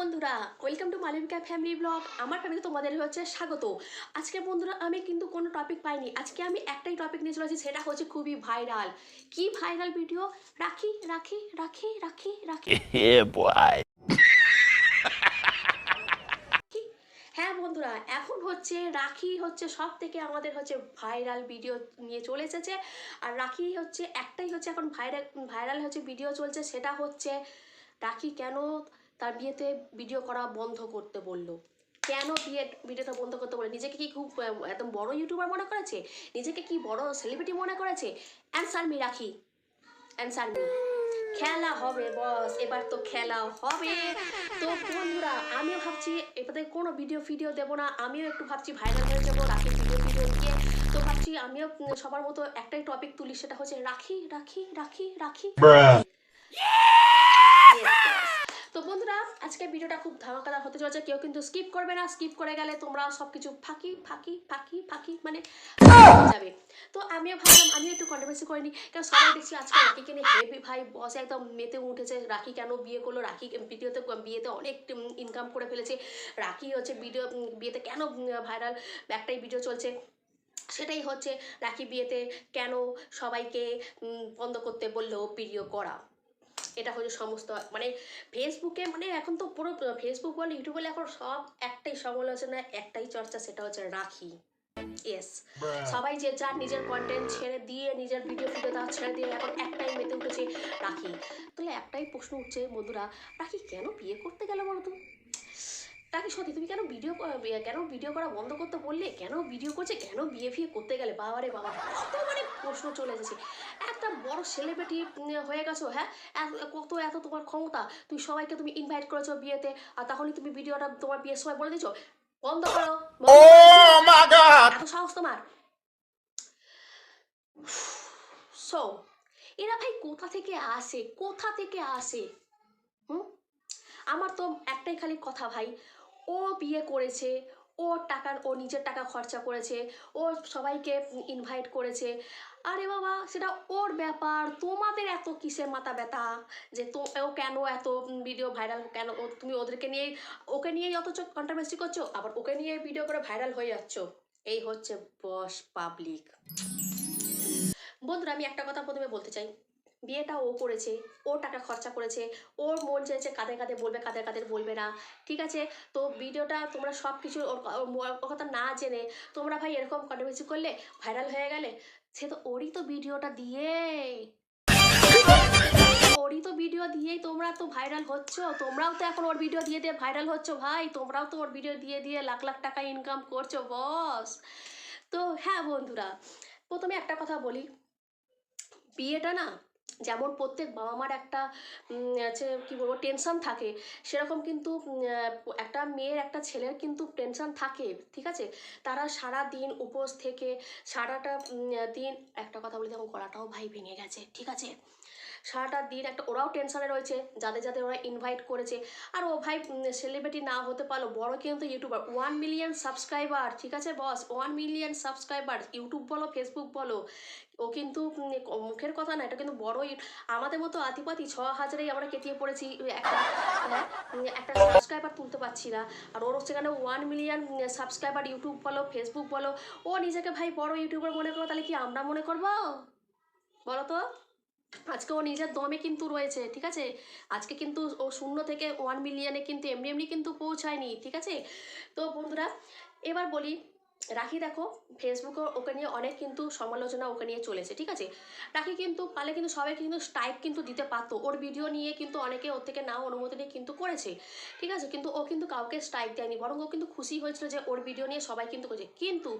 বন্ধুরা welcome to Malabika family blog আমার family তোমাদের হচ্ছে স্বাগত। আজকে বন্ধুরা আমি কিন্তু কোনো টপিক পাইনি। আজকে আমি একটাই টপিক নিয়ে চলেছি সেটা হচ্ছে খুবই ভাইরাল কি ভাইরাল ভিডিও রাখি রাখি রাখি রাখি রাখি। হ্যাঁ বন্ধুরা এখন হচ্ছে রাখি হচ্ছে সব থেকে আমাদের হচ্ছে ভাইরাল ভিডিও নিয়ে চলে এসেছে। আর রাখি হচ্ছে একটাই হচ্ছে এখন ভাইরাল ভাইরাল হচ্ছে ভিডিও চলছে সেটা হচ্ছে রাখি কেন তার বিয়েতে ভিডিও করা বন্ধ করতে বলল। কেন বিয়ে ভিডিওটা বন্ধ করতে বলে নিজেকে কি খুব একদম বড় ইউটিউবার মনে করেছে? নিজেকে কি বড় সেলিব্রিটি মনে করেছে? অ্যান্সার মি রাখি। অ্যান্সার মি খেলা হবে বস এবার তো খেলা হবে। তো বন্ধুরা, আমিও ভাবছি এবারে কোনো ভিডিও ফিডিও দেবো না। আমিও একটু ভাবছি ভাইরাল হয়ে যাব, রাখি ভিডিও ভিডিও দিয়ে। তো ভাবছি আমিও সবার মতো একটাই টপিক তুলি, সেটা হচ্ছে রাখি রাখি রাখি রাখি. Yes, guys. তো বন্ধুরা আজকে ভিডিওটা খুব ধামাকাদার হতে চলেছে। কেউ কিন্তু স্কিপ করবে না। স্কিপ করে গেলে তোমরা সব কিছু ফাঁকি ফাঁকি ফাঁকি ফাঁকি মানে যাবে। তো আমিও ভাবলাম, আমিও একটু কন্ট্রোভার্সি করিনি কারণ সবাই দেখছি আজকে রাখিকে নিয়ে হেভি ভাই বসে একদম মেতে উঠেছে। রাখি কেন বিয়ে করল? রাখি ভিডিওতে বিয়েতে অনেক ইনকাম করে ফেলেছে। রাখি হচ্ছে ভিডিও বিয়েতে কেন ভাইরাল একটাই ভিডিও চলছে। সেটাই হচ্ছে রাখি বিয়েতে কেন সবাইকে বন্ধ করতে বলল ভিডিও করা। এটা হচ্ছে সমস্ত মানে ফেসবুকে মানে এখন তো পুরো ফেসবুক বলে ইউটিউব বলে এখন সব একটাই সমালোচনা একটাই চর্চা সেটা হচ্ছে রাখি। ইয়েস সবাই যে যার নিজের কন্টেন্ট ছেড়ে দিয়ে নিজের ভিডিও ফিডিও দেওয়া ছেড়ে দিয়ে এখন একটাই মেতে উঠেছে রাখি। তাহলে একটাই প্রশ্ন উঠছে বন্ধুরা রাখি কেন বিয়ে করতে গেল বলো তো? রাখি সত্যি তুমি কেন ভিডিও কেন ভিডিও করা বন্ধ করতে বললে? কেন ভিডিও করছে? কেন বিয়ে ফিয়ে করতে গেলে? বাবারে বাবা কত মানে প্রশ্ন চলে এসেছে। একটা বড় সেলিব্রিটি হয়ে গেছো হ্যাঁ? কত এত তোমার ক্ষমতা তুমি সবাইকে তুমি ইনভাইট করেছ বিয়েতে আর তখনই তুমি ভিডিওটা তোমার বিয়ের সময় বলে দিছো বন্ধ করো বন্ধ করো। Oh এত সাহস তোমার। সো এরা ভাই কোথা থেকে আসে? কোথা থেকে আসে? হুম? আমার তো একটাই খালি কথা ভাই ও বিয়ে করেছে ও টাকার ও নিজের টাকা খরচা করেছে ও সবাইকে ইনভাইট করেছে আরে বাবা, সেটা ওর ব্যাপার। তোমাদের এত কিসের মাথা ব্যথা? যে তো, ও কেন এত ভিডিও ভাইরাল কেন তুমি ওদেরকে নিয়ে, ওকে নিয়েই অথচ কন্ট্রোভার্সি করছ, আবার ওকে নিয়ে ভিডিও করে ভাইরাল হয়ে যাচ্ছ। এই হচ্ছে বস পাবলিক বন্ধুরা, আমি একটা কথা প্রথমে বলতে চাই। বিয়েটা ও করেছে, ও টাকা খরচা করেছে, ওর মন চেয়েছে কাদের কাদের বলবে কাদের কাদের বলবে না। ঠিক আছে? তো ভিডিওটা তোমরা সব কিছু ওর কথা না জেনে তোমরা ভাই এরকম কন্ট্রোভার্সি করলে ভাইরাল হয়ে গেলে সে তো ওরই তো ভিডিওটা দিয়ে। ওরই তো ভিডিও দিয়েই তোমরা তো ভাইরাল হচ্ছ। তোমরাও তো এখন ওর ভিডিও দিয়ে দিয়ে ভাইরাল হচ্ছ ভাই। তোমরাও তো ওর ভিডিও দিয়ে দিয়ে লাখ লাখ টাকা ইনকাম করছ, বস। তো হ্যাঁ বন্ধুরা, প্রথমে একটা কথা বলি। বিয়েটা না যেমন প্রত্যেক বাবা মার একটা হচ্ছে কি বলব টেনশন থাকে। সেরকম কিন্তু একটা মেয়ের একটা ছেলের কিন্তু টেনশন থাকে, ঠিক আছে? তারা সারা দিন উপোস থেকে, সারাটা দিন, একটা কথা বলি, দেখো, গলাটাও ভাই ভেঙে গেছে, ঠিক আছে? সারাটা দিন একটা, ওরাও টেনশনে রয়েছে, যাদের যাদের ওরা ইনভাইট করেছে। আর ও ভাই সেলিব্রিটি না হতে পারল বড় কিন্তু ইউটিউবার ওয়ান মিলিয়ন সাবস্ক্রাইবার ঠিক আছে boss one million subscriber YouTube বলো ফেসবুক বলো, ও কিন্তু মুখের কথা না, এটা কিন্তু বড় ইউ- আমাদের মতো আতিপাতি ছ হাজারেই আমরা কেটিয়ে পড়েছি একটা হ্যাঁ, একটা সাবস্ক্রাইবার তুলতে পারছি না। আর ওর সেখানে ওয়ান মিলিয়ন সাবস্ক্রাইবার ইউটিউব বলো ফেসবুক বলো ও নিজেকে ভাই বড় ইউটিউবার মনে করো তাহলে কি আমরা মনে করব? বলো তো? আজকে ও নিজের দমে কিন্তু রয়েছে ঠিক আছে? আজকে কিন্তু ও শূন্য থেকে ওয়ান মিলিয়নে কিন্তু এমনি এমনি কিন্তু পৌঁছায়নি ঠিক আছে? তো বন্ধুরা এবার বলি রাখি দেখো ফেসবুকে ওকে নিয়ে অনেক কিন্তু সমালোচনা ওকে নিয়ে চলেছে, ঠিক আছে? রাখি কিন্তু পালে কিন্তু সবাই কিন্তু স্ট্রাইক কিন্তু দিতে পারতো। ওর ভিডিও নিয়ে কিন্তু অনেকে ওর থেকে নাও অনুমতি নিয়ে কিন্তু করেছে, ঠিক আছে? কিন্তু ও কিন্তু কাউকে স্ট্রাইক দেয়নি, বরং ও কিন্তু খুশি হয়েছিল যে ওর ভিডিও নিয়ে সবাই কিন্তু করেছে। কিন্তু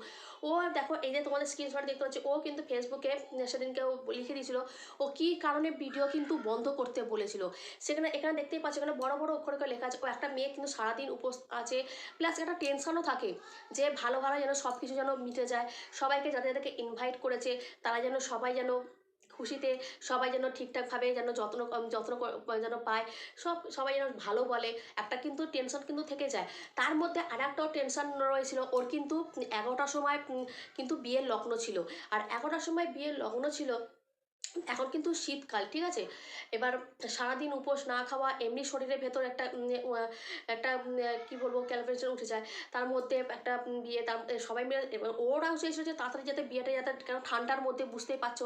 ও দেখো, এই যে তোমাদের স্ক্রিনশট দেখতে পাচ্ছি, ও কিন্তু ফেসবুকে সেদিনকে ও লিখে দিয়েছিল, ও কী কারণে ভিডিও কিন্তু বন্ধ করতে বলেছিল? সেখানে, এখানে দেখতেই পাচ্ছি, এখানে বড় বড় অক্ষরে লেখা আছে, ও একটা মেয়ে কিন্তু সারাদিন উপোস আছে প্লাস একটা টেনশনও থাকে যে ভালো ভালো যেন সব কিছু যেন মিটে যায়। সবাইকে যাদের যাদেরকে ইনভাইট করেছে, তারা যেন সবাই যেন খুশিতে, সবাই যেন ঠিকঠাকভাবে যেন যত্ন যত্ন যেন পায়, সব, সবাই যেন ভালো বলে। একটা কিন্তু টেনশন কিন্তু থেকে যায়। তার মধ্যে আর একটাও টেনশন রয়েছিল, ওর কিন্তু এগারোটার সময় কিন্তু বিয়ের লগ্ন ছিল। আর এগারোটার সময় বিয়ের লগ্ন ছিল এখন কিন্তু শীতকাল, ঠিক আছে? এবার সারাদিন উপোস না খাওয়া, এমনি শরীরের ভেতর একটা একটা কি বলব ক্যালকুলেশন উঠে যায়। তার মধ্যে একটা বিয়ে, তার সবাই মিলে, এবার ওরাও চেয়েছিল যে তাড়াতাড়ি যাতে বিয়েটা যাতে কেন ঠান্ডার মধ্যে বুঝতেই পারছ।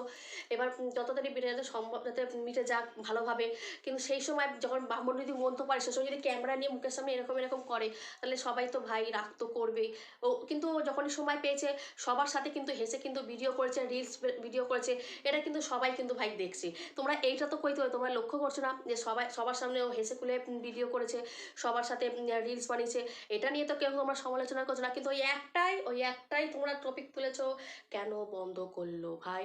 এবার যত তাড়াতাড়ি বিয়েটা যাতে সম্ভব, যাতে মিটে যাক ভালোভাবে। কিন্তু সেই সময় যখন ব্রাহ্মণ যদি মনতে পারে সে সময় যদি ক্যামেরা নিয়ে মুখের সামনে এরকম এরকম করে, তাহলে সবাই তো ভাই রাগ তো করবেই। ও, কিন্তু যখনই সময় পেয়েছে, সবার সাথে কিন্তু হেসে কিন্তু ভিডিও করেছে রিলস ভিডিও করেছে। এটা কিন্তু সবাই কিন্তু ভাই দেখছি। তোমরা এইটা তো কইতে তোমরা লক্ষ্য করছ না যে সবাই, সবার সামনে ও হেসে খুলে ভিডিও করেছে, সবার সাথে রিলস বানিয়েছে। এটা নিয়ে তো কেউ তোমরা সমালোচনা করছ না, কিন্তু ওই একটাই ওই একটাই তোমরা টপিক তুলেছো। কেন বন্ধ করল ভাই?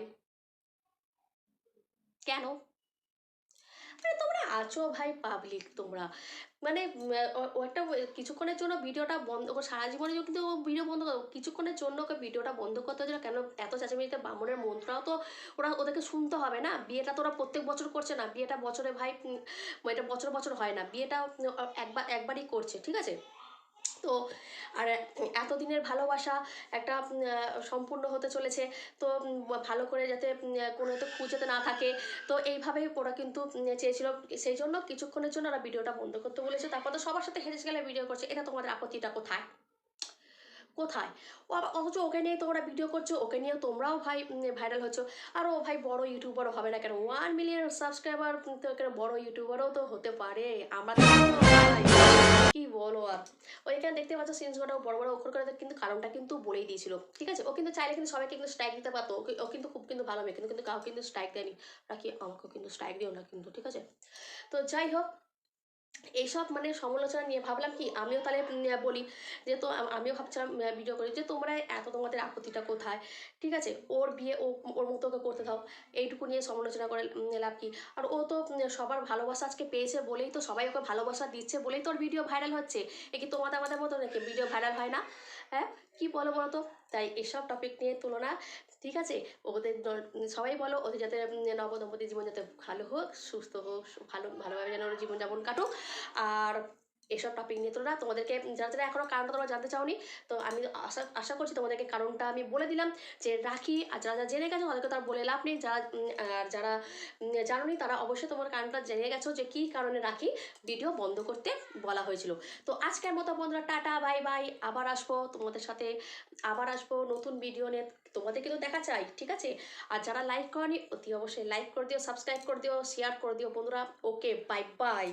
কেন? মানে তোমরা আছো ভাই পাবলিক তোমরা। মানে একটা কিছুক্ষণের জন্য ভিডিওটা বন্ধ সারা জীবনে কিন্তু ও ভিডিও বন্ধ করে কিছুক্ষণের জন্য ওকে ভিডিওটা বন্ধ করতে হয়েছিল। কেন এত চেঁচামেচিতে বামনের মন্ত্রাও তো ওরা ওদেরকে শুনতে হবে না। বিয়েটা তো ওরা প্রত্যেক বছর করছে না। বিয়েটা বছরে ভাই এটা বছর বছর হয় না। বিয়েটা একবার, একবারই করছে, ঠিক আছে? তো আর এতদিনের ভালোবাসা একটা সম্পূর্ণ হতে চলেছে। তো ভালো করে যাতে কোনো তো খুঁজেতে না থাকে। তো এইভাবেই ওরা কিন্তু চেয়েছিল। সেই জন্য কিছুক্ষণের জন্য ওরা ভিডিওটা বন্ধ করতে বলেছে। তারপর তো সবার সাথে হেসে গেলে ভিডিও করছে। এটা তোমাদের আপত্তিটা কোথায়? কোথায়? ও অথচ ওকে নিয়ে তোমরা ভিডিও করছ। ওকে নিয়ে তোমরাও ভাই ভাইরাল হচ্ছ। আর ও ভাই বড় ইউটিউবারও হবে না কেন? ওয়ান মিলিয়ন সাবস্ক্রাইবার তো বড় ইউটিউবারও তো হতে পারে। আমরা কি বলো আর? ওইখানে দেখতে পাচ্ছ সিনসগুলো বড় বড় অক্ষর করে, কিন্তু কারণটা কিন্তু বলেই দিয়েছিল। ঠিক আছে? ও কিন্তু চাইলে কিন্তু সবাইকে কিন্তু স্ট্রাইক দিতে পারতো। ও কিন্তু খুব কিন্তু ভালো মেয়ে, কিন্তু কিন্তু কাউ কিন্তু স্ট্রাইক দেয়নি। রাখি, আমাকেও কিন্তু স্ট্রাইক দিও না কিন্তু, ঠিক আছে? তো যাই হোক এইসব মানে সমালোচনা নিয়ে ভাবলাম কি, আমিও তাহলে বলি যে তো আমিও ভাবছিলাম ভিডিও করি যে তোমরা এত তোমাদের আপত্তিটা কোথায়? ঠিক আছে, ওর বিয়ে ও, ওর মতো ওকে করতে দাও। এইটুকু নিয়ে সমালোচনা করে লাভ কি। আর ও তো সবার ভালোবাসা আজকে পেয়েছে বলেই তো সবাই ওকে ভালোবাসা দিচ্ছে বলেই তো ওর ভিডিও ভাইরাল হচ্ছে। এ কি তোমাদের, আমাদের মতো নাকি? ভিডিও ভাইরাল হয় না? হ্যাঁ? কি বলো বলো তো? তাই এসব টপিক নিয়ে তুলনা ঠিক আছে? ওদের সবাই বলো ওদের যাতে নবদম্পতি জীবন যাতে ভালো হোক, সুস্থ হোক ভালো, ভালোভাবে যেন ওরা জীবনযাপন কাটুক। আর এসব টপিক নিয়ে। তোমরা তোমাদেরকে, যারা যারা এখনও কারণটা তোমরা জানতে চাওনি, তো আমি আশা আশা করছি তোমাদেরকে কারণটা আমি বলে দিলাম যে রাখি, আর যারা যারা জেনে গেছো তাদেরকে তার বলে লাভ নেই। যারা যারা জানোনি তারা অবশ্যই তোমার কারণটা জেনে গেছো যে কী কারণে রাখি ভিডিও বন্ধ করতে বলা হয়েছিল। তো আজকের মতো বন্ধুরা, টাটা, বাই বাই। আবার আসব তোমাদের সাথে, আবার আসব নতুন ভিডিও নিয়ে। তোমাদের কিন্তু দেখা চাই, ঠিক আছে? আর যারা লাইক করনি, অতি অবশ্যই লাইক করে দিও সাবস্ক্রাইব করে দিও শেয়ার করে দিও বন্ধুরা। Okay bye bye